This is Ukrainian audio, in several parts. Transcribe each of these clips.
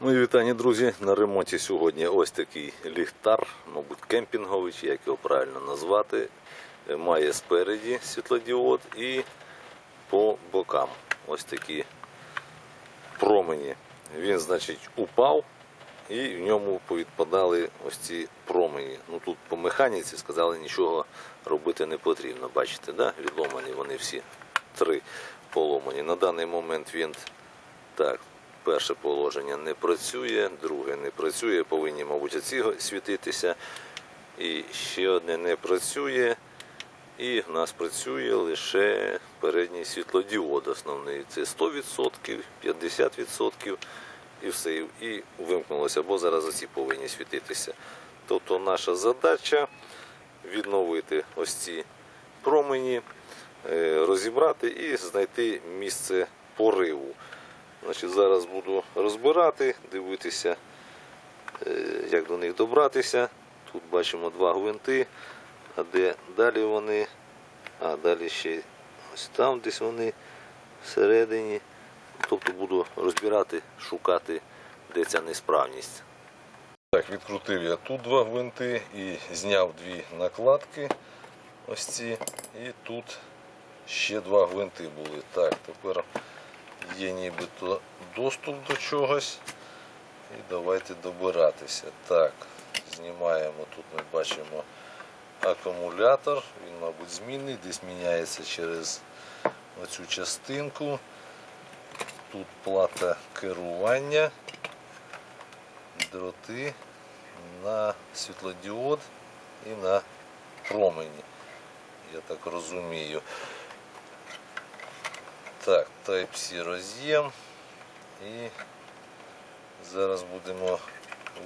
Мої вітання, друзі. На ремонті сьогодні ось такий ліхтар, мабуть, кемпінговий, чи як його правильно назвати. Має спереді світлодіод і по бокам ось такі промені. Він, значить, упав і в ньому повідпадали ось ці промені. Ну тут по механіці сказали, нічого робити не потрібно. Бачите, да? відломані вони всі три поломані. На даний момент він так, перше положення не працює, друге не працює, повинні, мабуть, оці світитися. І ще одне не працює. І в нас працює лише передній світлодіод основний. Це 100%, 50% і все. І вимкнулося, бо зараз оці повинні світитися. Тобто наша задача відновити ось ці промені, е, розібрати і знайти місце пориву. Значить, зараз буду розбирати, дивитися, е, як до них добратися. Тут бачимо два гвинти, а де далі вони, а далі ще ось там десь вони всередині. Тобто буду розбирати, шукати, де ця несправність. Так, відкрутив я тут два гвинти і зняв дві накладки. Ось ці. І тут ще два гвинти були. Так, тепер є нібито доступ до чогось. І давайте добиратися. Так, знімаємо. Тут ми бачимо акумулятор. Він, мабуть, змінний, десь міняється через оцю частинку. Тут плата керування, дроти на світлодіод і на промені. Я так розумію. Так, Type-C роз'єм. І зараз будемо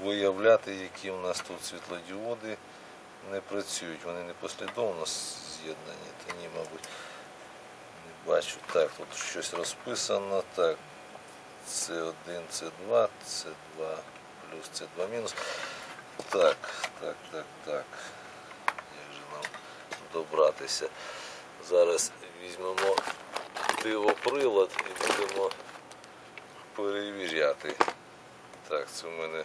виявляти, які у нас тут світлодіоди не працюють. Вони не послідовно з'єднані, та ні, мабуть, не бачу. Так, тут щось розписано. Так, С1, С2, С2 плюс С2 мінус. Так, так, так, так. Як же нам добратися? Зараз візьмемо дивоприлад і будемо перевіряти. Так, це у мене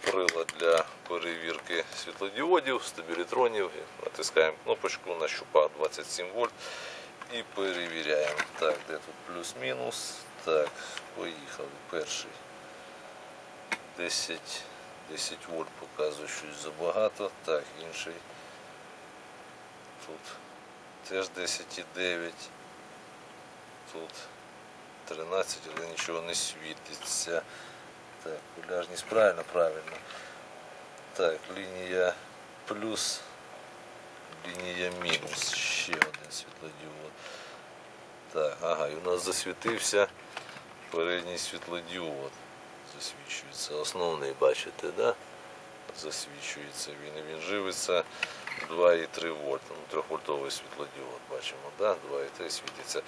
прилад для перевірки світлодіодів, стабілітронів. Натискаємо кнопочку на щупах 27 вольт і перевіряємо. Так, де тут плюс-мінус. Так, поїхали. Перший 10, 10 вольт показує щось забагато. Так, інший тут теж 10,9. Тут 13, але нічого не світиться. Так, куляжність правильно, правильно. Так, лінія плюс, лінія мінус. Ще один світлодіод. Так, ага, і у нас засвітився передній світлодіод. Засвічується. Основний, бачите, да? Засвічується він. І він живиться 2,3 вольт. Ну, 3-вольтовий світлодіод бачимо, да? 2,3 світиться.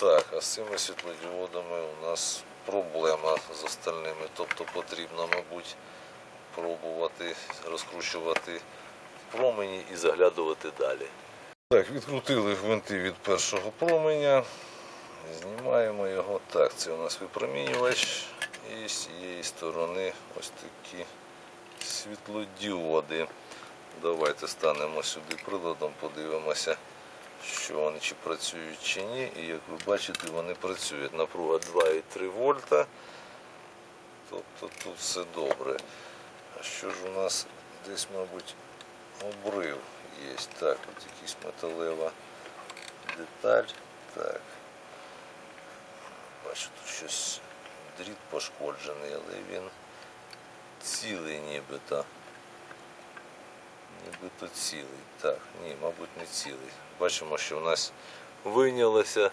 Так, а з цими світлодіодами у нас проблема з остальними. Тобто потрібно, мабуть, пробувати розкручувати промені і заглядувати далі. Так, відкрутили гвинти від першого променя. Знімаємо його. Так, це у нас випромінювач. І з цієї сторони ось такі світлодіоди. Давайте станемо сюди приладом, подивимося, що вони чи працюють чи ні. І як ви бачите, вони працюють. Напруга 2,3 вольта. Тобто тут все добре. А що ж у нас десь, мабуть, обрив є. Так, тут якась металева деталь. Так. Бачу, тут щось дріт пошкоджений, але він цілий нібито. Нібито цілий. Так, ні, мабуть, не цілий. Бачимо, що в нас вийнялася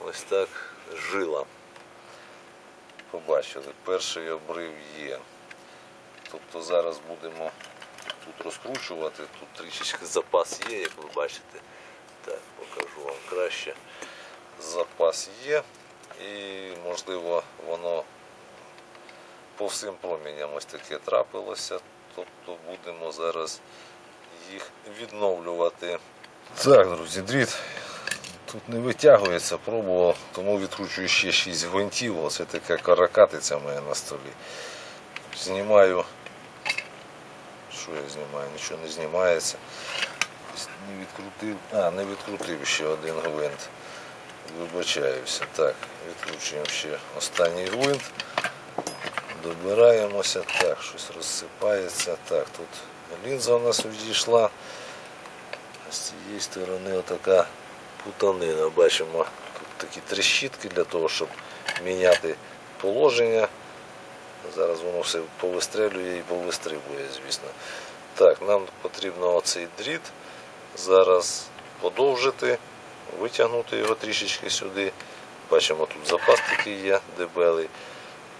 ось так жила. Побачили, перший обрив є. Тобто зараз будемо тут розкручувати, тут трішечки запас є, як ви бачите. Так, покажу вам краще. Запас є і можливо воно по всім проміням ось таке трапилося. Тобто будемо зараз їх відновлювати. Так, друзі, дріт Тут не витягується, пробував, тому відкручую ще 6 гвинтів. Оце така каракатиця моя на столі. Знімаю. Що я знімаю? Нічого не знімається. Не відкрутив. А, не відкрутив ще один гвинт. Вибачаюся. Так, відкручуємо ще останній гвинт. Добираємося. Так, щось розсипається. Так, тут лінза у нас відійшла. З цієї сторони отака путанина. Бачимо тут такі трещітки для того, щоб міняти положення. Зараз воно все повистрелює і повистрибує, звісно. Так, нам потрібно оцей дріт зараз подовжити, витягнути його трішечки сюди. Бачимо, тут запас такий є дебелий,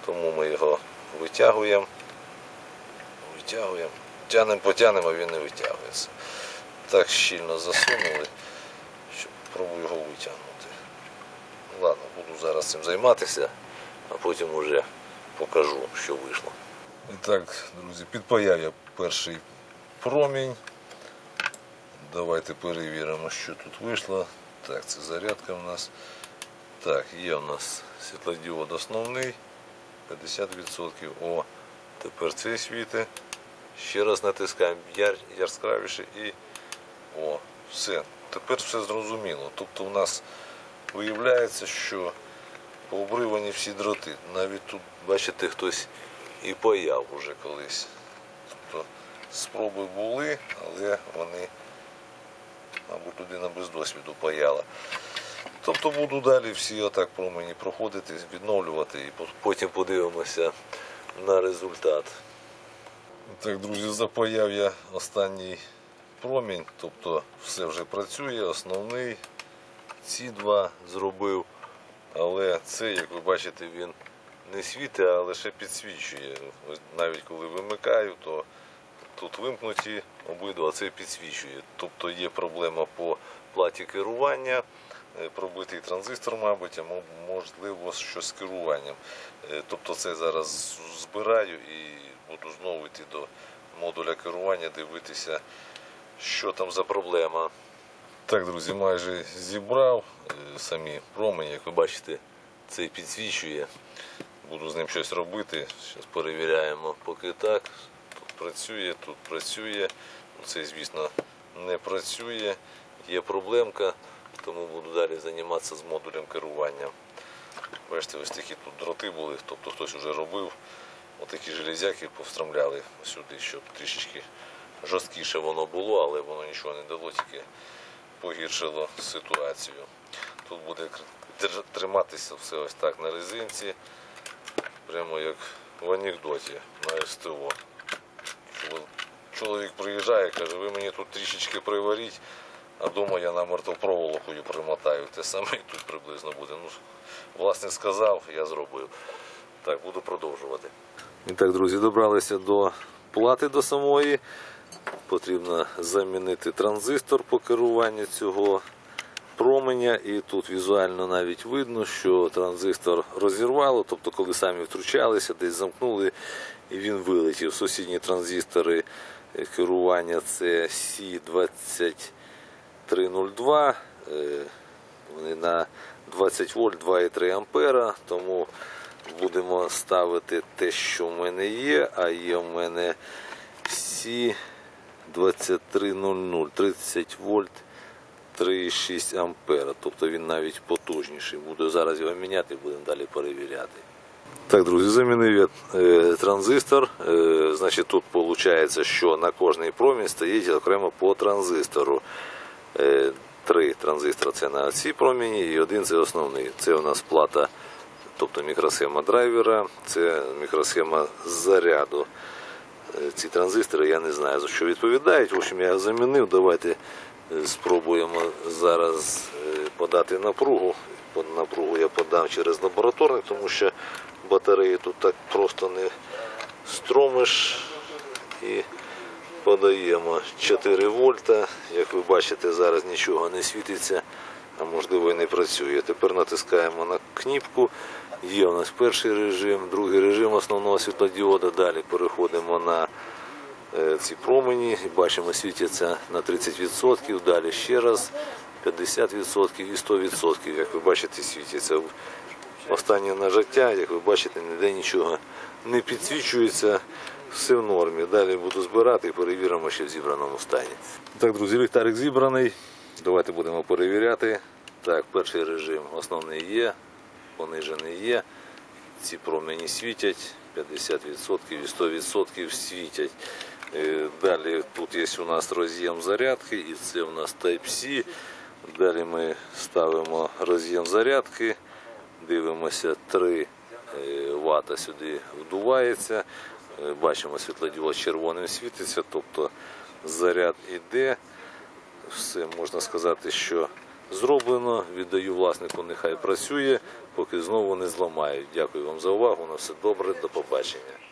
тому ми його витягуємо, витягуємо, тянемо, потягнемо, а він не витягується. Так щільно засунули, що пробую його витягнути. Ладно, буду зараз цим займатися, а потім уже покажу, що вийшло. І так, друзі, підпаяв я перший промінь. Давайте перевіримо, що тут вийшло. Так, це зарядка у нас. Так, є у нас світлодіод основний 50%. О, тепер цей світи. Ще раз натискаємо яр, яскравіше і о, все. Тепер все зрозуміло. Тобто у нас виявляється, що пообривані всі дроти. Навіть тут, бачите, хтось і паяв уже колись. Тобто спроби були, але вони, мабуть, людина без досвіду паяла. Тобто буду далі всі отак промені проходити, відновлювати і потім подивимося на результат. Так, друзі, запаяв я останній промінь, тобто все вже працює, основний. Ці два зробив, але це, як ви бачите, він не світить, а лише підсвічує. Навіть коли вимикаю, то тут вимкнуті обидва, це підсвічує. Тобто є проблема по платі керування, пробитий транзистор, мабуть, а можливо, що з керуванням. Е, Тобто це зараз збираю і буду знову йти до модуля керування, дивитися, що там за проблема. Так, друзі, майже зібрав е, самі промені, як ви бачите, цей підсвічує. Буду з ним щось робити. Зараз перевіряємо, поки так. Тут працює, тут працює. Ну, Цей, звісно, не працює. Є проблемка, тому буду далі займатися з модулем керування. Бачите, ось такі тут дроти були, тобто хтось вже робив. Отакі железяки повстромляли сюди, щоб трішечки жорсткіше воно було, але воно нічого не дало, тільки погіршило ситуацію. Тут буде триматися все ось так на резинці, прямо як в анекдоті на СТО. Чоловік приїжджає, каже, ви мені тут трішечки приваріть, а думаю, я на мертвопроволокою примотаю. Те саме тут приблизно буде. Ну, Власне, сказав, я зробив. Так, буду продовжувати. І так, друзі, добралися до плати до самої. Потрібно замінити транзистор по керуванню цього променя. І тут візуально навіть видно, що транзистор розірвало, тобто, коли самі втручалися, десь замкнули і він вилетів. Сусідні транзистори е, керування це Сі 20 3,02. Е, вони на 20 вольт 2,3 ампера, тому будемо ставити те, що в мене є, а є в мене Сі 2300 30 вольт 3,6 ампера. Тобто він навіть потужніший. Буду зараз його міняти, будемо далі перевіряти. Так, друзі, замінив я е, транзистор. Е, значить, Тут виходить, що на кожний промінь стоїть окремо по транзистору. Е, три транзистори це на ці проміні і один це основний. Це у нас плата, тобто мікросхема драйвера, це мікросхема заряду. Е, Ці транзистори я не знаю за що відповідають. В общем, я його замінив. Давайте е, спробуємо зараз подати напругу. Напругу я подав через лабораторник, тому що батареї тут так просто не стромиш. І подаємо 4 вольта. Як ви бачите, зараз нічого не світиться, а можливо і не працює. Тепер натискаємо на кнопку. Є у нас перший режим, другий режим основного світлодіода. Далі переходимо на е, ці промені і бачимо, світяться на 30%. Далі ще раз 50% і 100%. Як ви бачите, світяться. Останнє нажаття, як ви бачите, ніде нічого не підсвічується. Все в нормі. Далі буду збирати і перевіримо, що в зібраному стані. Так, друзі, ліхтарик зібраний. Давайте будемо перевіряти. Так, перший режим основний є, понижений є. Ці промені світять 50% і 100% світять. Е, Далі тут є у нас роз'єм зарядки, і це у нас Type-C. Далі ми ставимо роз'єм зарядки, дивимося 3 Вт сюди вдувається. Е, Бачимо світлодіод червоним світиться, тобто заряд іде. Все можна сказати, що зроблено. Віддаю власнику, нехай працює, поки знову не зламають. Дякую вам за увагу. На все добре, до побачення.